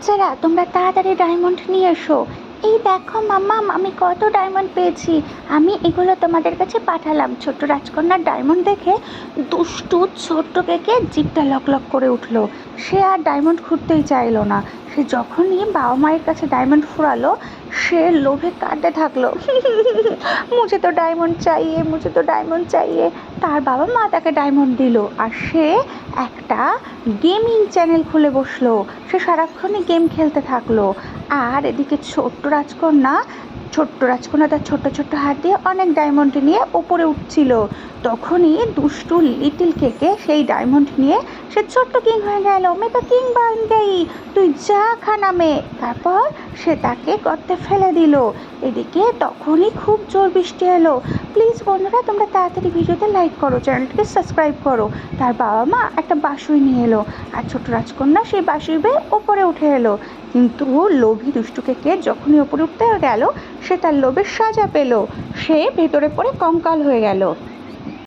বাচ্চারা, তোমরা তাড়াতাড়ি ডায়মন্ড নিয়ে এসো। এই দেখো মাম্মাম আমি কত ডায়মন্ড পেয়েছি। আমি এগুলো তোমাদের কাছে পাঠালাম। ছোট্ট রাজকন্যার ডায়মন্ড দেখে দুষ্টু ছোট্ট কেকে জিপটা লক লক করে উঠল। সে আর ডায়মন্ড খুঁড়তেই চাইলো না। যখনই বাবা মায়ের কাছে ডায়মন্ড ফুরালো, সে লোভে কাঁদতে থাকল। মুঝে তো ডায়মন্ড চাইয়ে, মুঝে তো ডায়মন্ড চাইয়ে। তার বাবা মা তাকে ডায়মন্ড দিল আর সে একটা গেমিং চ্যানেল খুলে বসল। সে সারাক্ষণই গেম খেলতে থাকল। আর এদিকে ছোট্ট রাজকন্যা ছোট্ট রাজকন্যা তার ছোট্ট ছোট্ট হাত দিয়ে অনেক ডায়মন্ড নিয়ে ওপরে উঠছিল। তখনই দুষ্টু লিটিল কেকে সেই ডায়মন্ড নিয়ে সে ছোট্ট কিং হয়ে গেল, মেয়েটা কিং বান গাই। তুই যা খানা মে। তারপর সে তাকে গর্তে ফেলে দিল। এদিকে তখনই খুব জোর বৃষ্টি এলো। প্লিজ বন্ধুরা, তোমরা তাড়াতাড়ি ভিডিওতে লাইক করো, চ্যানেলটিকে সাবস্ক্রাইব করো। তার বাবা মা একটা বাসুই নিয়ে এলো আর ছোট রাজকন্যা সেই বাসুই বেয়ে ওপরে উঠে এলো। কিন্তু লোভী দুষ্টুকে কে যখনই ওপরে উঠতে গেল, সে তার লোভের সাজা পেল। সে ভেতরে পড়ে কঙ্কাল হয়ে গেল।